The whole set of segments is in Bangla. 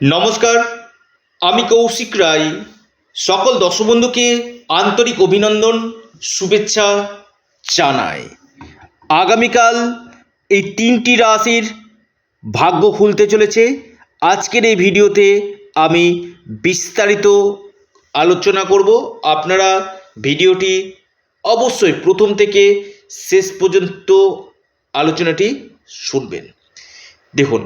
নমস্কার, আমি কৌশিক রায়। সকল দর্শক বন্ধুকে আন্তরিক অভিনন্দন, শুভেচ্ছা জানাই। আগামীকাল এই তিনটি রাশির ভাগ্য খুলতে চলেছে। আজকের এই ভিডিওতে আমি বিস্তারিত আলোচনা করব। আপনারা ভিডিওটি অবশ্যই প্রথম থেকে শেষ পর্যন্ত আলোচনাটি শুনবেন। দেখুন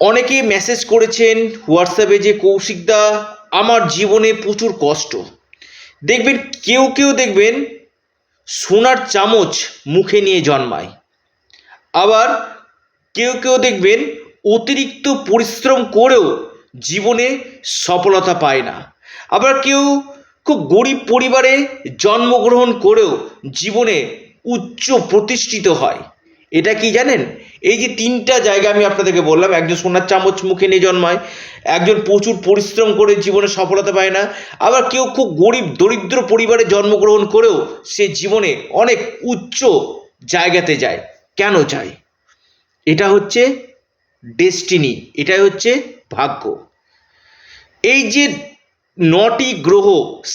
অনেকে মেসেজ করেছেন হোয়াটসঅ্যাপে যে কৌশিকদা আমার জীবনে প্রচুর কষ্ট। দেখবেন, কেউ কেউ দেখবেন সোনার চামচ মুখে নিয়ে জন্মায়। আবার কেউ কেউ দেখবেন অতিরিক্ত পরিশ্রম করেও জীবনে সফলতা পায় না। আবার কেউ খুব গরিব পরিবারে জন্মগ্রহণ করেও জীবনে উচ্চ প্রতিষ্ঠিত হয়। এটা কি জানেন? এই যে তিনটা জায়গা আমি আপনাদেরকে বললাম, একজন সোনার চামচ মুখে নিয়ে জন্মায়, একজন প্রচুর পরিশ্রম করে জীবনে সফলতা পায় না, আবার কেউ খুব গরিব, দরিদ্র পরিবারে জন্মগ্রহণ করেও সে জীবনে অনেক উচ্চ জায়গাতে যায়। কেন যায়? এটা হচ্ছে ডেস্টিনি, এটাই হচ্ছে ভাগ্য। এই যে নটি গ্রহ,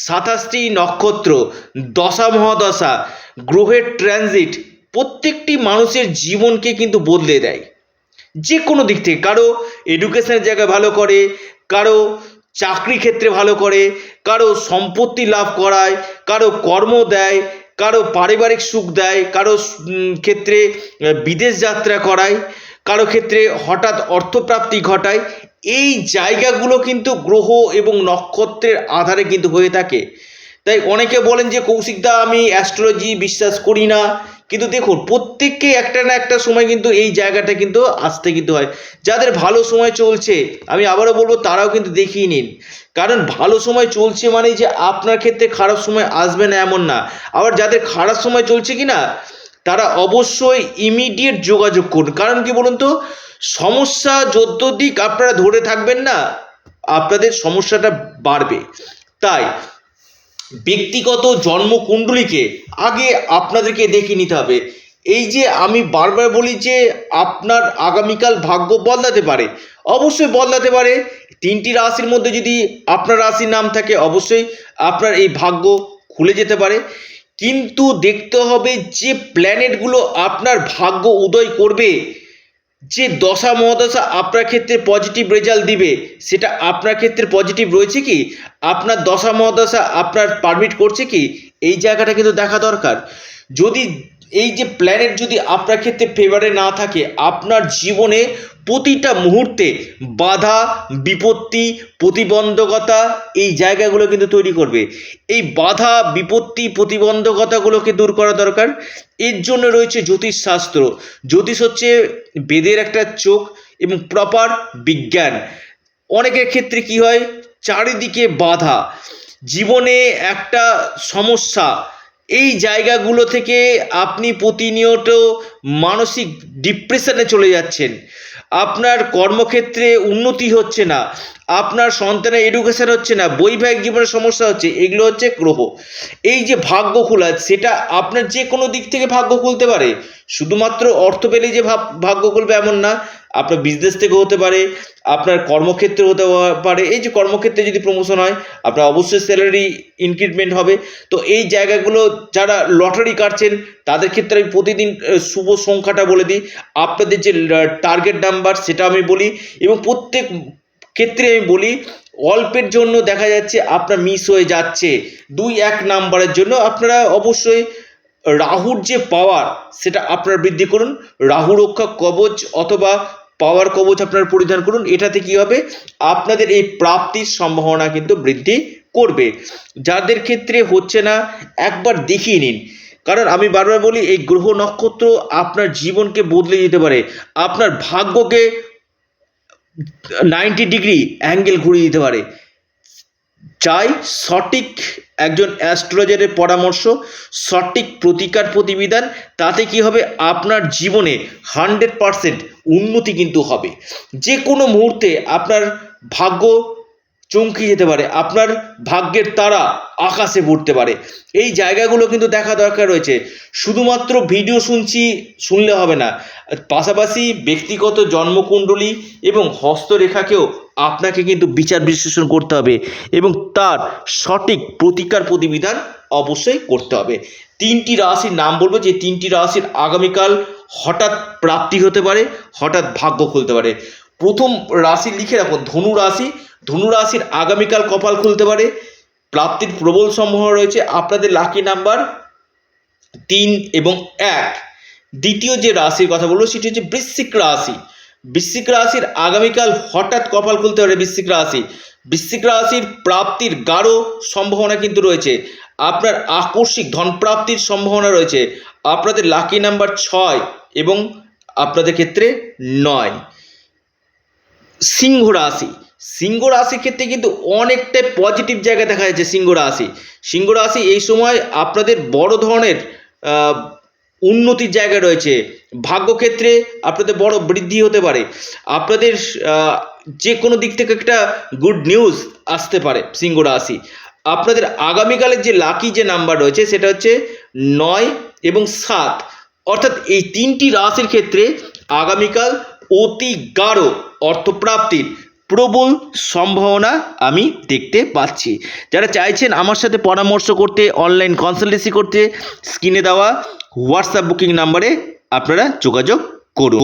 সাতাশটি নক্ষত্র, দশা মহাদশা, গ্রহের ট্রানজিট প্রত্যেকটি মানুষের জীবনকে কিন্তু বদলে দেয়। যে কোনো দিক থেকে। কারও এডুকেশনের জায়গায় ভালো করে, কারও চাকরি ক্ষেত্রে ভালো করে, কারও সম্পত্তি লাভ করায়, কারও কর্ম দেয়, কারও পারিবারিক সুখ দেয়, কারও ক্ষেত্রে বিদেশ যাত্রা করায়, কারও ক্ষেত্রে হঠাৎ অর্থপ্রাপ্তি ঘটায়, এই জায়গাগুলো কিন্তু গ্রহ এবং নক্ষত্রের আধারে কিন্তু হয়ে থাকে। তাই অনেকে বলেন যে কৌশিকদা আমি অ্যাস্ট্রোলজি বিশ্বাস করি না। কিন্তু দেখুন, প্রত্যেককে একটা না একটা সময় কিন্তু এই জায়গাটা কিন্তু আসতে কিন্তু হয়। যাদের ভালো সময় চলছে, আমি আবারও বলব, তারাও কিন্তু দেখিয়ে নিন। কারণ ভালো সময় চলছে মানে যে আপনার ক্ষেত্রে খারাপ সময় আসবে না এমন না। আবার যাদের খারাপ সময় চলছে কি না, তারা অবশ্যই ইমিডিয়েট যোগাযোগ করুন। কারণ কি বলুন তো, সমস্যা যদ্যদিক আপনারা ধরে থাকবেন না, আপনাদের সমস্যাটা বাড়বে। তাই ব্যক্তিগত জন্মকুণ্ডলীকে আগে আপনাদেরকে দেখে নিতে হবে। এই যে আমি বারবার বলি যে আপনার আগামীকাল ভাগ্য বদলাতে পারে, অবশ্যই বদলাতে পারে। তিনটি রাশির মধ্যে যদি আপনার রাশির নাম থাকে, অবশ্যই আপনার এই ভাগ্য খুলে যেতে পারে। কিন্তু দেখতে হবে যে প্ল্যানেটগুলো আপনার ভাগ্য উদয় করবে। যে দশা মহাদশা আপনার ক্ষেত্রে পজিটিভ রেজাল্ট দিবে, সেটা আপনার ক্ষেত্রে পজিটিভ রয়েছে কি? আপনার দশা মহাদশা আপনার পারমিট করছে কি? এই জায়গাটা কিন্তু দেখা দরকার। যদি এই যে প্ল্যানেট যদি আপনার ক্ষেত্রে ফেভারে না থাকে, আপনার জীবনে প্রতিটা মুহূর্তে বাধা, বিপত্তি, প্রতিবন্ধকতা এই জায়গাগুলো কিন্তু তৈরি করবে। এই বাধা, বিপত্তি, প্রতিবন্ধকতাগুলোকে দূর করা দরকার। এর জন্য রয়েছে জ্যোতিষশাস্ত্র। জ্যোতিষ হচ্ছে বেদের একটা চোখ এবং প্রপার বিজ্ঞান। অনেকের ক্ষেত্রে কি হয়? চারিদিকে বাধা। জীবনে একটা সমস্যা এই জায়গাগুলো থেকে আপনি প্রতিনিয়ত মানসিক ডিপ্রেশনে চলে যাচ্ছেন। আপনার কর্মক্ষেত্রে উন্নতি হচ্ছে না, আপনার সন্তানের এডুকেশন হচ্ছে না, বৈবাহিক জীবনের সমস্যা হচ্ছে, এগুলো হচ্ছে গ্রহ। এই যে ভাগ্য খোলা সেটা আপনার যে কোনো দিক থেকে ভাগ্য খুলতে পারে। শুধুমাত্র অর্থ পেলেই যে ভাগ্য খুলবে এমন না আপনার বিজনেস থেকে হতে পারে, আপনার কর্মক্ষেত্রে হতে পারে, এই যে কর্মক্ষেত্রে যদি প্রমোশন হয়, আপনার অবশ্যই স্যালারি ইনক্রিমেন্ট হবে। তো এই জায়গাগুলো যারা লটারি কাটছেন, তাদের ক্ষেত্রে আমি প্রতিদিন শুভ সংখ্যাটা বলে দিই। আপনাদের যে টার্গেট নাম্বার সেটা আমি বলি এবং প্রত্যেক ক্ষেত্রে আমি বলি, অল্পের জন্য দেখা যাচ্ছে আপনার মিস হয়ে যাচ্ছে। দুই এক নাম্বারের জন্য আপনারা অবশ্যই রাহুর যে পাওয়ার সেটা আপনারা বৃদ্ধি করুন। রাহু রক্ষা কবচ অথবা পাওয়ার কবচ আপনারা পরিধান করুন, এটাতে কি হবে? আপনাদের এই প্রাপ্তির সম্ভাবনা কিন্তু বৃদ্ধি করবে। যাদের ক্ষেত্রে হচ্ছে না, একবার দেখিয়ে নিন। কারণ আমি বারবার বলি, এই গ্রহ নক্ষত্র আপনার জীবনকে বদলে দিতে পারে। আপনার ভাগ্যকে নাইনটি ডিগ্রি অ্যাঙ্গেল ঘুরিয়ে দিতে পারে। চাই সঠিক একজন অ্যাস্ট্রোলজারের পরামর্শ, সঠিক প্রতিকার প্রতিবিধান, তাতে কি হবে? আপনার জীবনে হান্ড্রেড পারসেন্ট উন্নতি কিন্তু হবে। যে কোনো মুহূর্তে আপনার ভাগ্য চমকে যেতে পারে। আপনার ভাগ্যের তারা আকাশে পড়তে পারে। এই জায়গাগুলো কিন্তু দেখা দরকার রয়েছে। শুধুমাত্র ভিডিও শুনছি, শুনলে হবে না। পাশাপাশি ব্যক্তিগত জন্মকুণ্ডলী এবং হস্তরেখাকেও আপনাকে কিন্তু বিচার বিশ্লেষণ করতে হবে এবং তার সঠিক প্রতিকার প্রতিবিধান অবশ্যই করতে হবে। তিনটি রাশির নাম বলব, যে তিনটি রাশির আগামীকাল হঠাৎ প্রাপ্তি হতে পারে, হঠাৎ ভাগ্য খুলতে পারে। প্রথম রাশি লিখে রাখুন, ধনু রাশি ধনু রাশির আগামীকাল কপাল খুলতে পারে। প্রাপ্তির প্রবল সম্ভাবনা রয়েছে। আপনাদের লাকি নাম্বার তিন এবং এক। দ্বিতীয় যে রাশির কথা বলব, সেটি হচ্ছে বৃশ্চিক রাশি। বৃশ্চিক রাশির আগামীকাল হঠাৎ কপাল খুলতে পারে বৃশ্চিক রাশি। বৃশ্চিক রাশির প্রাপ্তির গাঢ় সম্ভাবনা কিন্তু রয়েছে। আপনার আকস্মিক ধন প্রাপ্তির সম্ভাবনা রয়েছে। আপনাদের লাকি নাম্বার ছয় এবং আপনাদের ক্ষেত্রে নয়। সিংহ রাশি। সিংহ রাশির ক্ষেত্রে কিন্তু অনেকটাই পজিটিভ জায়গা দেখা যাচ্ছে সিংহ রাশি। সিংহ রাশি এই সময় আপনাদের বড় ধরনের উন্নতির জায়গা রয়েছে। ভাগ্যক্ষেত্রে আপনাদের বড় বৃদ্ধি হতে পারে। আপনাদের যে কোনো দিক থেকে একটা গুড নিউজ আসতে পারে সিংহ রাশি। আপনাদের আগামীকালের যে লাকি যে নাম্বার রয়েছে সেটা হচ্ছে নয় এবং সাত। অর্থাৎ এই তিনটি রাশির ক্ষেত্রে আগামীকাল অতি গাঢ় অর্থপ্রাপ্তির প্রবল সম্ভাবনা আমি দেখতে পাচ্ছি। যারা চাইছেন আমার সাথে পরামর্শ করতে অনলাইন কনসালটেন্সি করতে স্ক্রিনে দেওয়া হোয়াটসঅ্যাপ বুকিং নাম্বারে আপনারা যোগাযোগ করুন।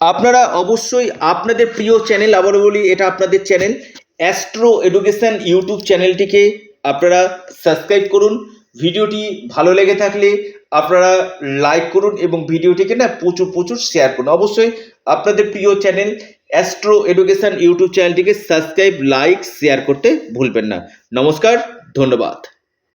আপনারা অবশ্যই আপনাদের প্রিয় চ্যানেল আবারও বলি, এটা আপনাদের চ্যানেল অ্যাস্ট্রো এডুকেশন ইউটিউব চ্যানেলটিকে আপনারা সাবস্ক্রাইব করুন। ভিডিওটি ভালো লেগে থাকলে আপনারা লাইক করুন এবং ভিডিওটিকে না প্রচুর প্রচুর শেয়ার করুন। অবশ্যই আপনাদের প্রিয় চ্যানেল অ্যাস্ট্রো এডুকেশন ইউটিউব চ্যানেলটিকে সাবস্ক্রাইব লাইক শেয়ার করতে ভুলবেন না। নমস্কার ধন্যবাদ।